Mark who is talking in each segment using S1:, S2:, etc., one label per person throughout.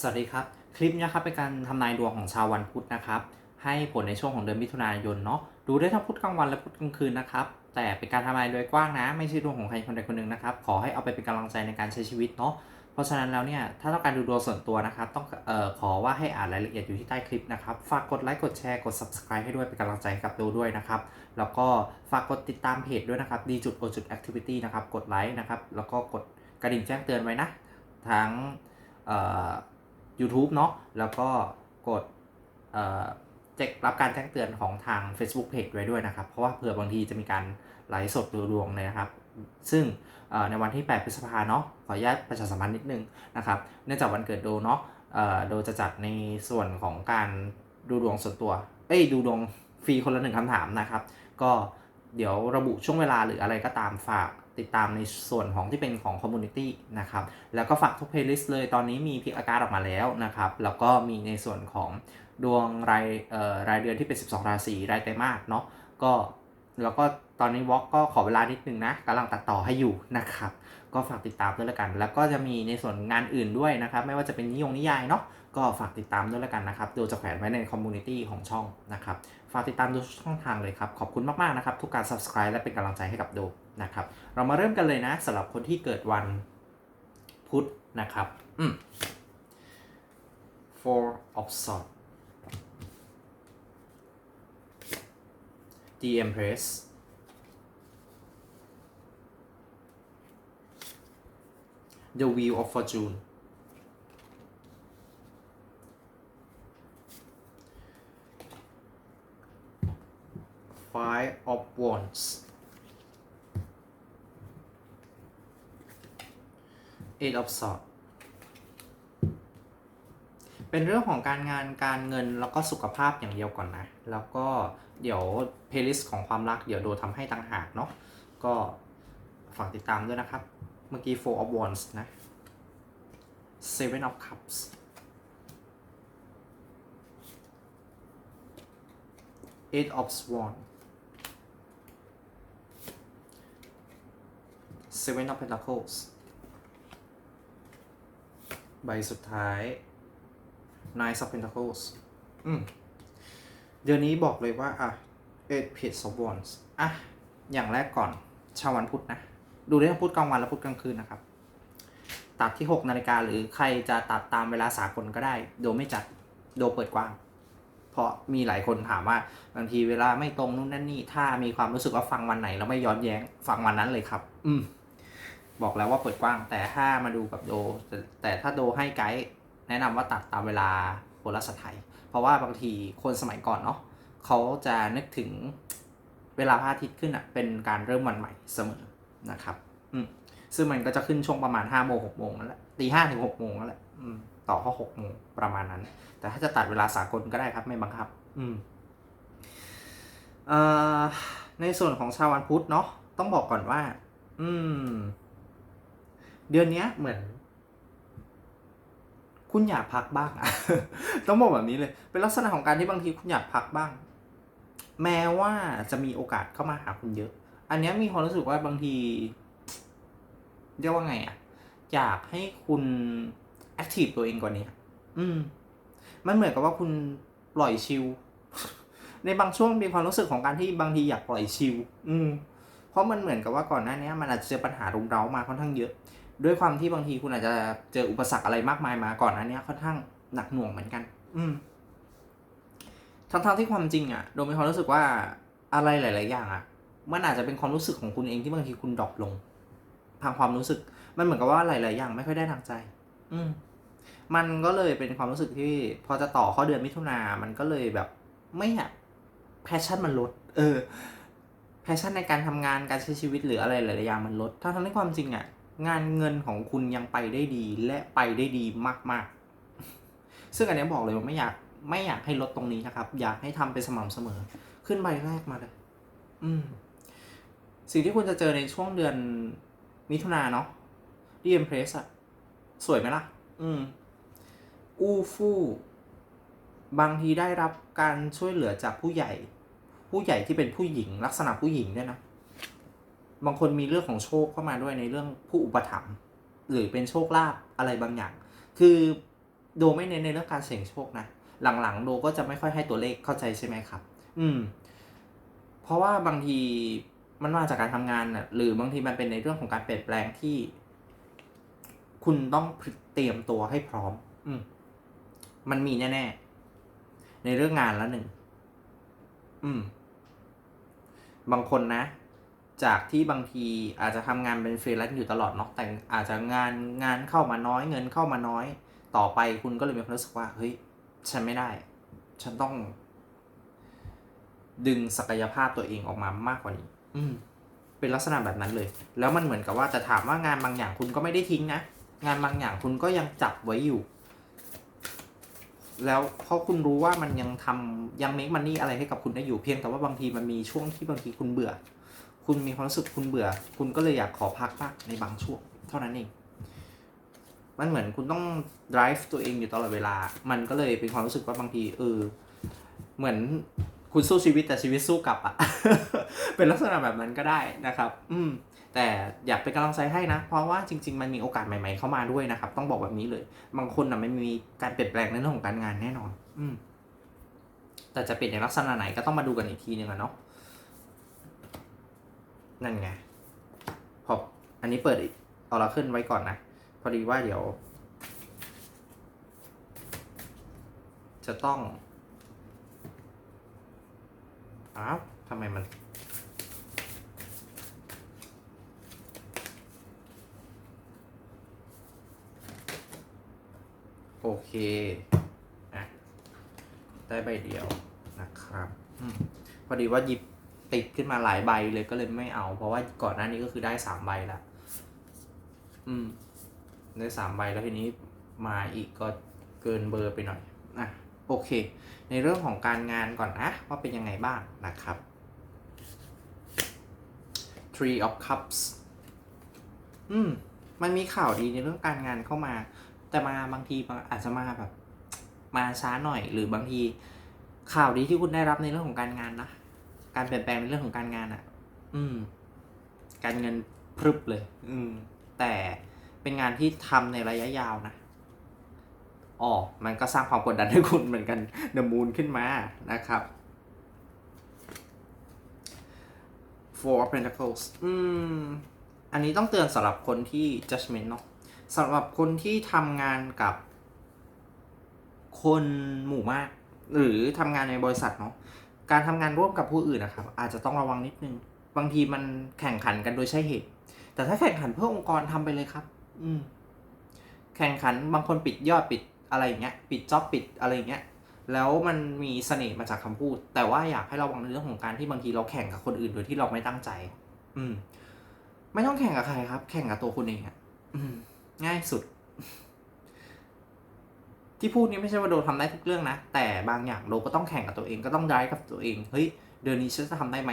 S1: สวัสดีครับ คลิปนี้นะครับเป็นการทำนายดวงของชาววันพุธนะครับ ให้ผลในช่วงของเดือนมิถุนายนเนาะดูได้ทั้งพุธกลางวันและพุธกลางคืนนะครับ แต่เป็นการทำนายโดยกว้างนะ ไม่ใช่ดวงของใครคนใดคนหนึ่งนะครับ ขอให้เอาไปเป็นกำลังใจในการใช้ชีวิตเนาะเพราะฉะนั้นแล้วเนี่ยถ้าต้องการดูดวงส่วนตัวนะครับ ต้องเอ่อขอว่าให้อ่านรายละเอียดอยู่ที่ใต้คลิปนะครับฝากกดไลค์กดแชร์กด subscribe ให้ด้วยเป็นกำลังใจให้กับดูด้วยนะครับ แล้วก็ฝากกดติดตามเพจด้วยนะครับดีจุดโอจุดแอคทิวิตี้นะครับกดไลค์นะครับแล้วก็กดกระดิ่งแจ้งเตือนไว้นะทั้งเอ่อ YouTube เนาะแล้วก็กดเอ่อแจ้งรับการแจ้งเตือนของทาง Facebook Page ไว้ด้วยนะครับ เพราะว่าเผื่อบางทีจะมีการไลฟ์สดดูดวงเลยนะครับ ซึ่งในวันที่ 8 พฤษภาเนาะขออนุญาตประชาสัมพันธ์นิดนึงนะครับ เนื่องจากวันเกิดโดเนาะโดจะจัดในส่วนของการดูดวงส่วนตัว เอ้ยดูดวงฟรีคนละหนึ่งคำถามนะครับ ก็เดี๋ยวระบุช่วงเวลาหรืออะไรก็ตามฝาก ติดตามในส่วนของที่เป็นของคอมมูนิตี้นะครับ แล้วก็ฝากทุกเพลย์ลิสต์เลยตอนนี้มีพิกอาการออกมาแล้วนะครับ แล้วก็มีในส่วนของดวงรายเอ่อรายเดือนที่เป็น 12 ราศีรายไตรมาสเนาะก็แล้วก็ตอนนี้วอล์กก็ขอเวลานิดนึงนะกำลังตัดต่อให้อยู่นะครับ ก็ฝากติดตามด้วยละกัน แล้วก็จะมีในส่วนงานอื่นด้วยนะครับ ไม่ว่าจะเป็นนิยงนิยายเนาะก็ฝากติดตามด้วยละกันนะครับโดยจะแขวนไว้ในคอมมูนิตี้ของช่องนะครับ ฝากติดตามดูช่องทางเลยครับ ขอบคุณมากๆนะครับ ทุกการ subscribe และเป็นกำลังใจให้กับโด นะครับ เรามาเริ่มกันเลยนะสำหรับคนที่เกิดวันพุธนะครับอืม four of swords the empress the wheel of fortune five of wands eight of swords เป็นเรื่องของการงานการเงินแล้วก็สุขภาพอย่างเดียวก่อนนะ แล้วก็เดี๋ยวเพลย์ลิสต์ของความรักเดี๋ยวโดทำให้ต่างหากเนาะก็ฝากติดตามด้วยนะครับ เมื่อกี้ four of wands นะ seven of cups eight of swan seven of pentacles ใบสุดท้าย nine of pentacles อืม เดือนนี้บอกเลยว่า อะ eight page of wands อะ อย่างแรกก่อนชาววันพุธนะ ดูได้ทั้งพุธกลางวันและพุธกลางคืนนะครับ ตัดที่ 6 นาฬิกาหรือใครจะตัดตามเวลาสากลก็ได้ โดไม่จัด โดเปิดกว้าง เพราะมีหลายคนถามว่า บางทีเวลาไม่ตรงนู่นนั่นนี่ ถ้ามีความรู้สึกว่าฟังวันไหน แล้วไม่ย้อนแย้ง ฟังวันนั้นเลยครับ อืม บอกแล้วว่าเปิดกว้าง แต่ถ้ามาดูกับโด แต่ถ้าโดให้ไกด์แนะนำว่าตัดตามเวลาโหราศาสตร์ไทย เพราะว่าบางทีคนสมัยก่อนเนาะเขาจะนึกถึงเวลาพระอาทิตย์ขึ้นอะเป็นการเริ่มวันใหม่เสมอนะครับอืมซึ่งมันก็จะขึ้นช่วงประมาณ5้าโมงหกโมงนั่นแหละตีห้าถึงหกโมงนั่นแหละอืมต่อข้อหกโมงประมาณนั้น แต่ถ้าจะตัดเวลาสากลก็ได้ครับไม่บังคับ อืมอในส่วนของชาววันพุธเนาะต้องบอกก่อนว่า อืม เดือนเนี้ยเหมือน คุณอยากพักบ้างอะต้องบอกแบบนี้เลย เป็นลักษณะของการที่บางทีคุณอยากพักบ้าง แม้ว่าจะมีโอกาสเข้ามาหาคุณเยอะ อันนี้มีความรู้สึกว่าบางทีเรียกว่าไงอะอยากให้คุณแอคทีฟตัวเองกว่านี้อืม มันเหมือนกับว่าคุณปล่อยชิล ในบางช่วงมีความรู้สึกของการที่บางทีอยากปล่อยชิล อืม เพราะมันเหมือนกับว่าก่อนหน้านี้มันอาจจะเจอปัญหารุมเร้ามาค่อนข้างเยอะ ด้วยความที่บางทีคุณอาจจะเจออุปสรรคอะไรมากมายมาก่อนอันเนี้ยค่อนข้างหนักหน่วงเหมือนกัน อืมทั้งๆที่ความจริงอะ่ะโดยมีความรู้สึกว่าอะไรหลาย ๆ อย่างอะ่ะ มันอาจจะเป็นความรู้สึกของคุณเองที่บางทีคุณดรอปลง ทางความรู้สึก มันเหมือนกับว่าหลาย ๆ อย่างไม่ค่อยได้ทางใจ อืมมันก็เลยเป็นความรู้สึกที่พอจะต่อเข้อเดือนมิถุนา มันก็เลยแบบไม่อยากแพชชั่นมันลด เออ แพชชั่นในการทำงานการใช้ชีวิตหรืออะไรหลาย ๆ อย่างมันลดทั้งๆที่ความจริงอะ่ะ งานเงินของคุณยังไปได้ดีและไปได้ดีมากๆ ซึ่งอันนี้บอกเลยว่าไม่อยากไม่อยากให้ลดตรงนี้นะครับ อยากให้ทำเป็นสม่ำเสมอ ขึ้นใบแรกมาเลย อืม สิ่งที่คุณจะเจอในช่วงเดือนมิถุนาเนาะดีเอ็มเพรสอะสวยไหมล่ะ อืม อู้ฟู่บางทีได้รับการช่วยเหลือจากผู้ใหญ่ ผู้ใหญ่ที่เป็นผู้หญิง ลักษณะผู้หญิงด้วยนะ บางคนมีเรื่องของโชคเข้ามาด้วยในเรื่องผู้อุปถัมภ์หรือเป็นโชคลาภอะไรบางอย่าง คือโดไม่เน้นในเรื่องการเสี่ยงโชคนะ หลังๆ โดก็จะไม่ค่อยให้ตัวเลขเข้าใจใช่ไหมครับ อืม เพราะว่าบางทีมันมาจากการทำงานน่ะ หรือบางทีมันเป็นในเรื่องของการเปลี่ยนแปลงที่ คุณต้องเตรียมตัวให้พร้อม อืม มันมีแน่ๆในเรื่องงานล้วหนึ่ง อืม บางคนนะ จากที่บางทีอาจจะทำงานเป็นฟรีแลนซ์อยู่ตลอดเนาะแต่อาจจะงานงานเข้ามาน้อยเงินเข้ามาน้อย ต่อไปคุณก็เลยมีความรู้สึกว่าเฮ้ยฉันไม่ได้ ฉันต้อง ดึงศักยภาพตัวเองออกมามากกว่านี้ อืม เป็นลักษณะแบบนั้นเลย แล้วมันเหมือนกับว่าแต่ถามว่างานบางอย่างคุณก็ไม่ได้ทิ้งนะงานบางอย่างคุณก็ยังจับไว้อยู่ แล้วเพราะคุณรู้ว่ามันยังทำยังเมคมันนี่อะไรให้กับคุณได้อยู่เพียงแต่ว่าบางทีมันมีช่วงที่บางทีคุณเบื่อ คุณมีความรู้สึกคุณเบื่อ คุณก็เลยอยากขอพักบ้างในบางช่วงเท่านั้นเอง มันเหมือนคุณต้อง drive ตัวเองอยู่ตลอดเวลา มันก็เลยเป็นความรู้สึกว่าบางทีเออ เหมือนคุณสู้ชีวิตแต่ชีวิตสู้กลับอะ เป็นลักษณะแบบนั้นก็ได้นะครับ อืม แต่อยากเป็นกำลังใจให้นะ เพราะว่าจริง ๆ มันมีโอกาสใหม่ ๆเข้ามาด้วยนะครับ ต้องบอกแบบนี้เลย บางคนอะไม่มีการเปลี่ยนแปลงในเรื่องของการงานแน่นอน อืม แต่จะเป็นในลักษณะไหนก็ต้องมาดูกันอีกทีนึงอะเนาะ นั่นไง พอ อันนี้เปิดเอาละขึ้นไว้ก่อนนะ พอดีว่าเดี๋ยว จะต้อง อ้าวทำไมมัน โอเคอะได้ใบเดียวนะครับอพอดีว่าหยิบ ติดขึ้นมาหลายใบเลยก็เลยไม่เอา เพราะว่าก่อนหน้านี้ก็คือได้สามใบละอืม ได้สามใบแล้วทีนี้มาอีกก็เกินเบอร์ไปหน่อยอะโอเค ในเรื่องของการงานก่อนนะว่าเป็นยังไงบ้างนะครับ Three of Cups อืม มันมีข่าวดีในเรื่องการงานเข้ามา แต่มาบางทีอาจจะมาแบบ มาช้าหน่อยหรือบางทีข่าวดีที่คุณได้รับในเรื่องของการงานนะ การเปลี่ยนแปลงในเรื่องของการงานอะ่ะ อืม การเงินพรึบเลย อืม แต่เป็นงานที่ทำในระยะยาวนะอ๋อมันก็สร้างความกดดันให้คุณเหมือนกันเดอะมูนขึ้นมานะครับ Four of Pentacles อืม อันนี้ต้องเตือนสำหรับคนที่ judgment เนาะสำหรับคนที่ทำงานกับคนหมู่มาก หรือทำงานในบริษัทเนาะ การทำงานร่วมกับผู้อื่นนะครับ อาจจะต้องระวังนิดนึง บางทีมันแข่งขันกันโดยใช่เหตุ แต่ถ้าแข่งขันเพื่อองค์กรทำไปเลยครับ อืม แข่งขันบางคนปิดยอดปิดอะไรอย่างเงี้ย ปิดจ็อบปิดอะไรอย่างเงี้ย แล้วมันมีเสน่ห์มาจากคำพูด แต่ว่าอยากให้ระวังในเรื่องของการที่บางทีเราแข่งกับคนอื่นโดยที่เราไม่ตั้งใจ อืม ไม่ต้องแข่งกับใครครับ แข่งกับตัวคุณเองอะง่ายสุด ที่พูดนี้ไม่ใช่ว่าโดทำได้ทุกเรื่องนะ แต่บางอย่างโดก็ต้องแข่งกับตัวเองก็ต้องได้กับตัวเองเฮ้ยเดือนนี้ฉันจะทำได้ไหม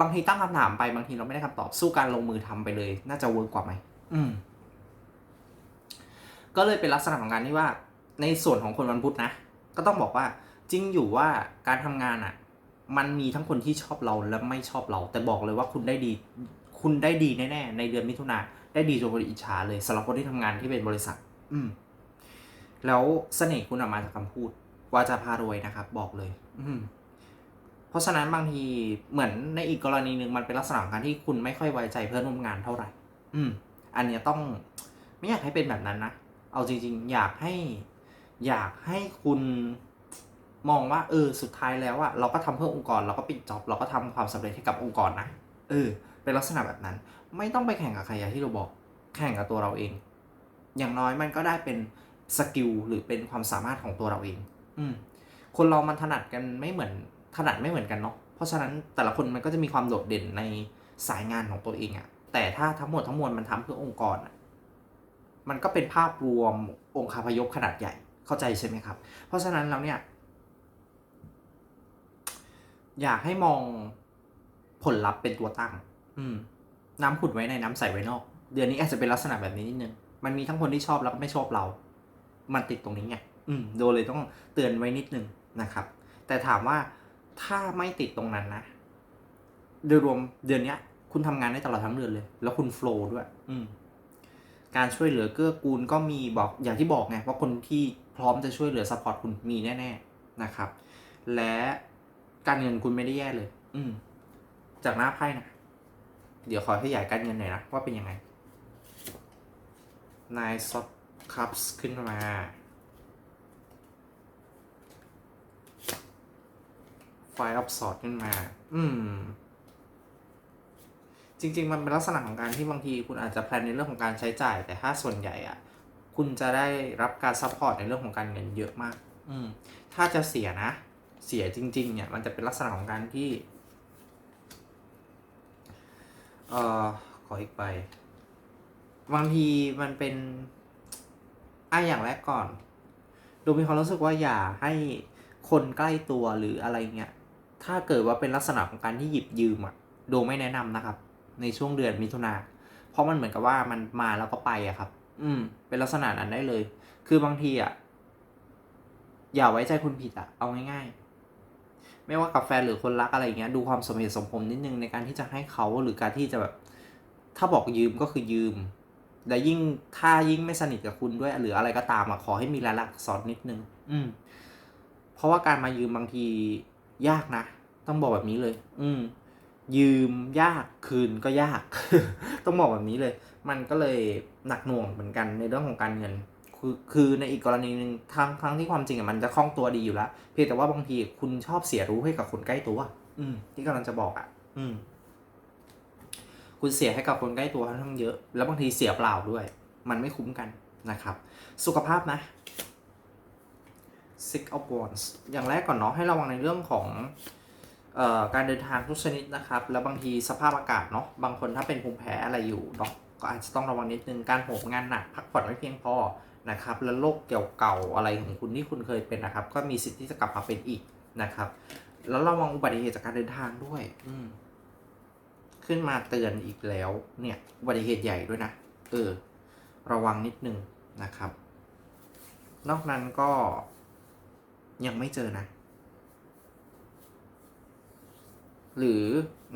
S1: บางทีตั้งคำถามไปบางทีเราไม่ได้คำตอบสู้การลงมือทำไปเลย น่าจะเวิร์กกว่าไหมอืม ก็เลยเป็นลักษณะของการที่ว่า ในส่วนของคนวันพุธนะก็ต้องบอกว่า จริงอยู่ว่าการทำงานอะ่ะ มันมีทั้งคนที่ชอบเราและไม่ชอบเรา แต่บอกเลยว่าคุณได้ดี คุณได้ดีแน่ๆในเดือนมิถุนาได้ดีจนคนอิจฉาเลยสำหรับคนที่ทำงานที่เป็นบริษัท อืม แล้วเสน่ห์คุณออกมาจากคำพูดวาจาพารวยนะครับ บอกเลย อืเพราะฉะนั้นบางทีเหมือนในอีกกรณีหนึ่งมันเป็นลักษณะการที่คุณไม่ค่อยไว้ใจเพื่อนร่วมงานเท่าไหร่ อืม อันเนี้ยต้องไม่อยากให้เป็นแบบนั้นนะเอาจริง ๆ อยากให้ อยากให้คุณมองว่า เออ สุดท้ายแล้วอะเราก็ทำเพื่อองค์กร เราก็ปิดจ็อบ เราก็ทำความสำเร็จให้กับองค์กรนะเออ เป็นลักษณะแบบนั้น ไม่ต้องไปแข่งกับใครอย่างที่เราบอก แข่งกับตัวเราเอง อย่างน้อยมันก็ได้เป็น สกิลหรือเป็นความสามารถของตัวเราเอง อืมคนเรามันถนัดกันไม่เหมือนถนัดไม่เหมือนกันเนาะเพราะฉะนั้นแต่ละคนมันก็จะมีความโดดเด่นในสายงานของตัวเองอะแต่ถ้าทั้งหมดทั้งมวลมันทำเพื่อองค์กรอะมันก็เป็นภาพรวมองค์คาพยพขนาดใหญ่เข้าใจใช่ไหมครับ เพราะฉะนั้นแล้วเนี่ย อยากให้มองผลลัพธ์เป็นตัวตั้ง อืม น้ำขุดไว้ในน้ำใสไว้นอก เดือนนี้อาจจะเป็นลักษณะแบบนี้นิดนึง มันมีทั้งคนที่ชอบแล้วก็ไม่ชอบเรา มันติดตรงนี้ไงอืมโดเลยต้องเตือนไว้นิดนึงนะครับ แต่ถามว่าถ้าไม่ติดตรงนั้นนะโดยรวมเดือนเนี้ย คุณทำงานได้ตลอดทั้งเดือนเลย แล้วคุณโฟล์ด้วย อืมการช่วยเหลือเกื้อกูลก็มีบอกอย่างที่บอกไงว่าคนที่พร้อมจะช่วยเหลือซัพพอร์ตคุณมีแน่ ๆนะครับ และการเงินคุณไม่ได้แย่เลย อืม จากหน้าไพ่นะเดี๋ยวขอขยายการเงินหน่อยนะว่าเป็นยังไงนายซอ คัพส์ขึ้นมาไฟอัพสอดขึ้นมา อืม จริง ๆ มันเป็นลักษณะของการที่บางทีคุณอาจจะแพลนในเรื่องของการใช้จ่าย แต่ถ้าส่วนใหญ่อะคุณจะได้รับการซัพพอร์ตในเรื่องของการเงินเยอะมาก อืม ถ้าจะเสียนะ เสียจริง ๆ เนี่ย มันจะเป็นลักษณะของการที่ เอ่อ ขออีกใบบางทีมันเป็น อะอย่างแรกก่อน ดูมีความรู้สึกว่าอย่าให้คนใกล้ตัวหรืออะไรเงี้ย ถ้าเกิดว่าเป็นลักษณะของการที่หยิบยืมอะโดไม่แนะนำนะครับ ในช่วงเดือนมิถุนาเพราะมันเหมือนกับว่ามันมาแล้วก็ไปอะครับ อืม เป็นลักษณะนั้นได้เลย คือบางทีอะอย่าไว้ใจคนผิดอะเอาง่ายๆ ไม่ว่ากับแฟนหรือคนรักอะไรเงี้ย ดูความสมเหตุสมผลนิดนึงในการที่จะให้เขาหรือการที่จะแบบ ถ้าบอกยืมก็คือยืม และยิ่งถ้ายิ่งไม่สนิทกับคุณด้วย หรืออะไรก็ตามอะขอให้มีรายลักษณ์อักษรนิดนึง อืม เพราะว่าการมายืมบางทียากนะ ต้องบอกแบบนี้เลย อืม ยืมยากคืนก็ยาก ต้องบอกแบบนี้เลย มันก็เลยหนักหน่วงเหมือนกันในเรื่องของการเงิน คือคือในอีกกรณีหนึ่งทั้งทั้งที่ความจริงอะมันจะคล่องตัวดีอยู่แล้วเพียงแต่ว่าบางทีคุณชอบเสียรู้ให้กับคนใกล้ตัว อืม ที่กำลังจะบอกอะอืม คุณเสียให้กับคนใกล้ตัวค่อนข้างเยอะ แล้วบางทีเสียเปล่าด้วย มันไม่คุ้มกันนะครับ สุขภาพนะ six of wands อย่างแรกก่อนเนาะให้ระวังในเรื่องของออการเดินทางทุกชนิดนะครับ แล้วบางทีสภาพอากาศเนาะบางคนถ้าเป็นภูมิแพ้อะไรอยู่เนาะก็อาจจะต้องระวังนิดนึงการโหมงานหนักพักผ่อนไม่เพียงพอนะครับ แล้วโรคเก่าๆอะไรของคุณที่คุณเคยเป็นนะครับ ก็มีสิทธิ์ที่จะกลับมาเป็นอีกนะครับ แล้วระวังอุบัติเหตุจากการเดินทางด้วย อืม ขึ้นมาเตือนอีกแล้ว เนี่ยอุบัติเหตุใหญ่ด้วยนะ เออ ระวังนิดนึงนะครับ นอกนั้นก็ยังไม่เจอนะ หรือ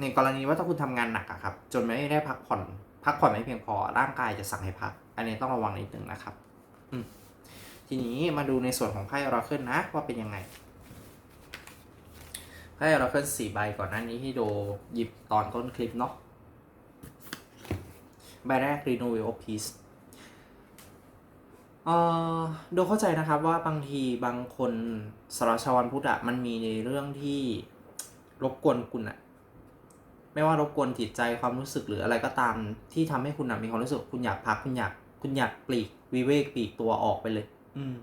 S1: ในกรณีว่าถ้าคุณทำงานหนักอะครับ จนไม่ได้พักผ่อน พักผ่อนไม่เพียงพอ ร่างกายจะสั่งให้พัก อันนี้ต้องระวังนิดนึงนะครับ อืทีนี้มาดูในส่วนของไพ่ราเคิลนะว่าเป็นยังไง ไพ่ราเคิลสี่ใบก่อนหน้านี้ที่โดหยิบตอนต้นคลิปเนาะใบแรก Renewal of Peace เอ่อโดยเข้าใจนะครับว่าบางทีบางคนสำหรับชาววันพุธอะมันมีในเรื่องที่รบกวนคุณอะไม่ว่ารบกวนจิตใจความรู้สึกหรืออะไรก็ตามที่ทำให้คุณอะมีความรู้สึกคุณอยากพักคุณอยากคุณอยากปลีกวิเวกปลีกตัวออกไปเลย อืม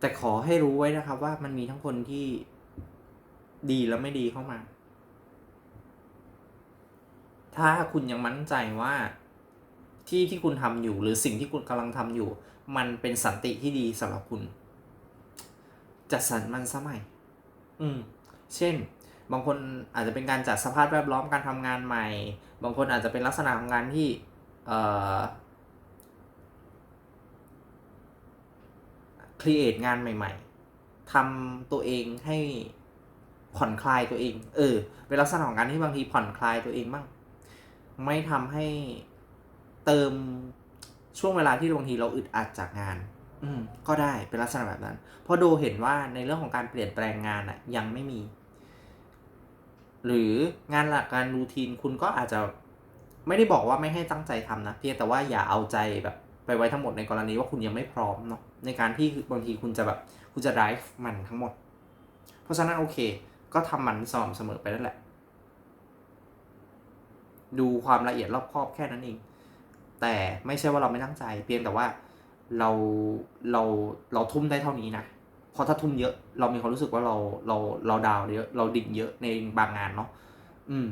S1: แต่ขอให้รู้ไว้นะครับว่ามันมีทั้งคนที่ ดีและไม่ดีเข้ามา ถ้าคุณยังมั่นใจว่าที่ที่คุณทำอยู่หรือสิ่งที่คุณกำลังทำอยู่ มันเป็นสันติที่ดีสำหรับคุณจัดสรรมันสมัย อืม เช่น บางคนอาจจะเป็นการจัดสภาพแวดล้อมการทำงานใหม่ บางคนอาจจะเป็นลักษณะของการที่ เอ่อครีเอทงานใหม่ ๆทำตัวเองให้ ผ่อนคลายตัวเอง เออ เป็นลักษณะของการที่บางทีผ่อนคลายตัวเองบ้างไม่ทำให้เติมช่วงเวลาที่บางทีเราอึดอัดจากงาน อืม ก็ได้เป็นลักษณะแบบนั้น เพราะดูเห็นว่าในเรื่องของการเปลี่ยนแปลงงานอะยังไม่มี หรืองานหลักการรูทีนคุณก็อาจจะไม่ได้บอกว่าไม่ให้ตั้งใจทำนะเพียงแต่ว่าอย่าเอาใจแบบไปไว้ทั้งหมดในกรณีว่าคุณยังไม่พร้อมเนาะในการที่บางทีคุณจะแบบคุณจะ drive มันทั้งหมด เพราะฉะนั้นโอเค ก็ทำมันสม่ำเสมอไปนั่นแหละ ดูความละเอียดรอบคอบแค่นั้นเอง แต่ไม่ใช่ว่าเราไม่ตั้งใจ เพียงแต่ว่าเราเราเราทุ่มได้เท่านี้นะเพราะถ้าทุ่มเยอะ เรามีความรู้สึกว่าเราเราเราดาวเยอะเราดิ่งเยอะในบางงานเนาะอืม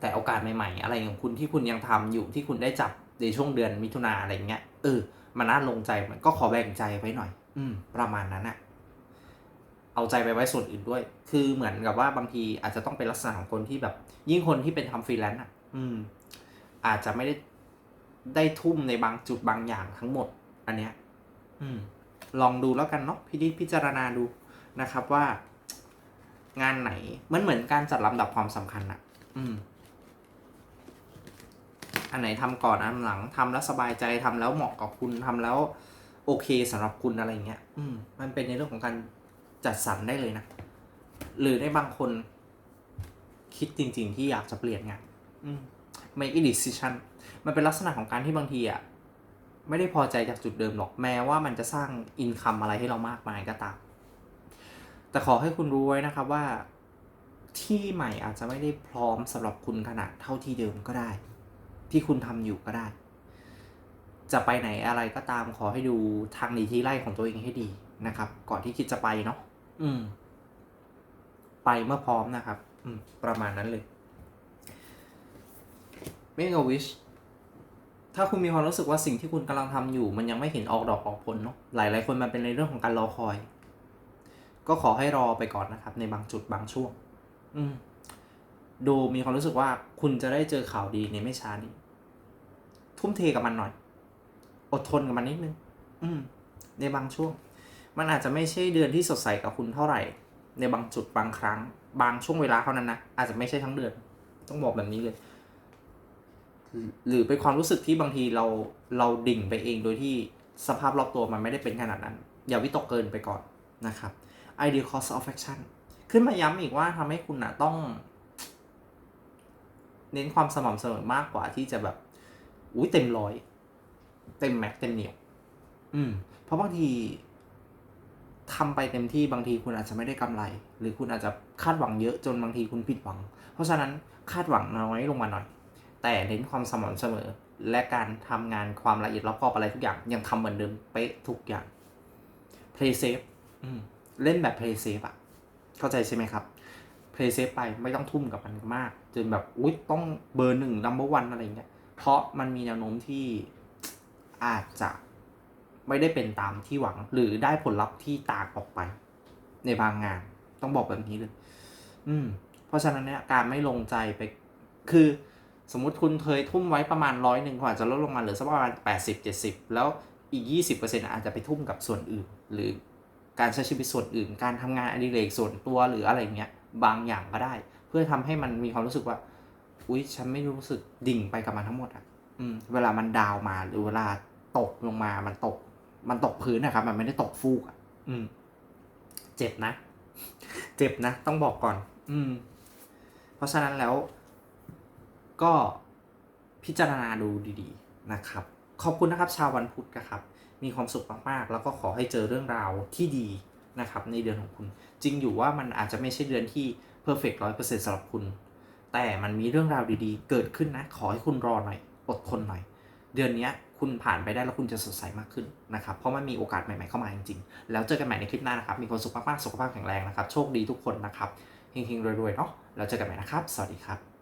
S1: แต่โอกาสใหม่ๆ อะไรของคุณที่คุณยังทำอยู่ที่คุณได้จับในช่วงเดือนมิถุนาอะไรเงี้ยเออมันน่าลงใจมันก็ขอแบ่งใจไว้หน่อย อืม ประมาณนั้นอะ เอาใจไปไว้ส่วนอื่นด้วย คือเหมือนกับว่าบางทีอาจจะต้องเป็นลักษณะของคนที่แบบ ยิ่งคนที่เป็นทำฟรีแลนซ์อะ อืม อาจจะไม่ได้ได้ทุ่มในบางจุดบางอย่างทั้งหมด อันเนี้ย อืม ลองดูแล้วกันเนาะพิจิพิจารณาดูนะครับว่า งานไหนมันเหมือนการจัดลำดับความสำคัญอะอืม อันไหนทำก่อนอันหลังทำแล้วสบายใจทำแล้วเหมาะกับคุณทำแล้ว โอเคสำหรับคุณอะไรเงี้ย อืม มันเป็นในเรื่องของการ จัดสรรได้เลยนะ หรือในบางคนคิดจริง ๆ ที่อยากจะเปลี่ยนงานอืม make a decision มันเป็นลักษณะของการที่บางทีอะไม่ได้พอใจจากจุดเดิมหรอกแม้ว่ามันจะสร้างอินคัมอะไรให้เรามากมายก็ตาม แต่ขอให้คุณรู้ไว้นะครับว่าที่ใหม่อาจจะไม่ได้พร้อมสำหรับคุณขนาดเท่าที่เดิมก็ได้ ที่คุณทำอยู่ก็ได้ จะไปไหนอะไรก็ตามขอให้ดูทางหนีที่ไล่ของตัวเองให้ดีนะครับ ก่อนที่คิดจะไปเนาะ อืม ไปเมื่อพร้อมนะครับ อืม ประมาณนั้นเลย Make a wish ถ้าคุณมีความรู้สึกว่าสิ่งที่คุณกำลังทำอยู่ มันยังไม่เห็นออกดอกออกผลเนาะหลาย ๆ คนมันเป็นในเรื่องของการรอคอย ก็ขอให้รอไปก่อนนะครับ ในบางจุดบางช่วง อืม ดูมีความรู้สึกว่าคุณจะได้เจอข่าวดีในไม่ช้านี้ ทุ่มเทกับมันหน่อย อดทนกับมันนิดนึง อืม ในบางช่วง มันอาจจะไม่ใช่เดือนที่สดใสกับคุณเท่าไหร่ ในบางจุดบางครั้ง บางช่วงเวลาเท่านั้นนะอาจจะไม่ใช่ทั้งเดือน ต้องบอกแบบนี้เลย หรือเป็นความรู้สึกที่บางทีเราเราดิ่งไปเองโดยที่สภาพรอบตัวมันไม่ได้เป็นขนาดนั้น อย่าวิตกเกินไปก่อนนะครับ ideal cost of action ขึ้นมาย้ำอีกว่าทำให้คุณนะต้อง เน้นความสม่ำเสมอมากกว่าที่จะแบบอุ้ยเต็มร้อย เต็มแม็กเต็มเหนียวอืมเพราะบางที ทำไปเต็มที่บางทีคุณอาจจะไม่ได้กำไร หรือคุณอาจจะคาดหวังเยอะจนบางทีคุณผิดหวัง เพราะฉะนั้นคาดหวังน้อยลงมาหน่อย แต่เน้นความสม่ำเสมอ และการทำงานความละเอียดรอบคอบอะไรทุกอย่างยังทำเหมือนเดิมเป๊ะทุกอย่าง play safe เล่นแบบ play safe อะเข้าใจใช่ไหมครับ play safe ไปไม่ต้องทุ่มกับมันมาก จนแบบอุ๊ยต้องเบอร์หนึ่ง number one อะไรเงี้ยเพราะมันมีแนวโน้มที่อาจจะ ไม่ได้เป็นตามที่หวัง หรือได้ผลลัพธ์ที่ต่างออกไป ในบางงาน ต้องบอกแบบนี้เลย อืม เพราะฉะนั้นเนี่ยการไม่ลงใจไป คือสมมติคุณเคยทุ่มไว้ประมาณร้อยหนึ่งอาจจะลดลงมาเหลือสักประมาณแปดสิบเจ็ดสิบแล้วอีกยี่สิบเปอร์เซ็นต์อาจจะไปทุ่มกับส่วนอื่น หรือการใช้ชีวิตส่วนอื่น การทำงานอดิเรกส่วนตัวหรืออะไรเงี้ย บางอย่างก็ได้ เพื่อทำให้มันมีความรู้สึกว่า อุ๊ย ฉันไม่รู้สึกดิ่งไปกับมันทั้งหมดอะ อืม เวลามันดาวมาหรือเวลาตกลงมา มันตก มันตกพื้นนะครับ มันไม่ได้ตกฟูกอะอืม เจ็บนะ เจ็บนะ ต้องบอกก่อน อืม เพราะฉะนั้นแล้ว ก็พิจารณาดูดีๆนะครับ ขอบคุณนะครับ ชาววันพุธนะครับ มีความสุขมากๆ แล้วก็ขอให้เจอเรื่องราวที่ดีนะครับ ในเดือนของคุณ จริงอยู่ว่ามันอาจจะไม่ใช่เดือนที่เพอร์เฟกต์ร้อยเปอร์เซ็นต์สำหรับคุณ แต่มันมีเรื่องราวดีๆ เกิดขึ้นนะ ขอให้คุณรอหน่อย อดทนหน่อย เดือนนี้ คุณผ่านไปได้แล้วคุณจะสดใสมากขึ้นนะครับ เพราะมันมีโอกาสใหม่ๆเข้ามาจริงๆ แล้วเจอกันใหม่ในคลิปหน้านะครับ มีความสุขมากๆ สุขภาพแข็งแรงนะครับ โชคดีทุกคนนะครับเฮงๆรวยๆเนาะแล้วเจอกันใหม่นะครับ สวัสดีครับ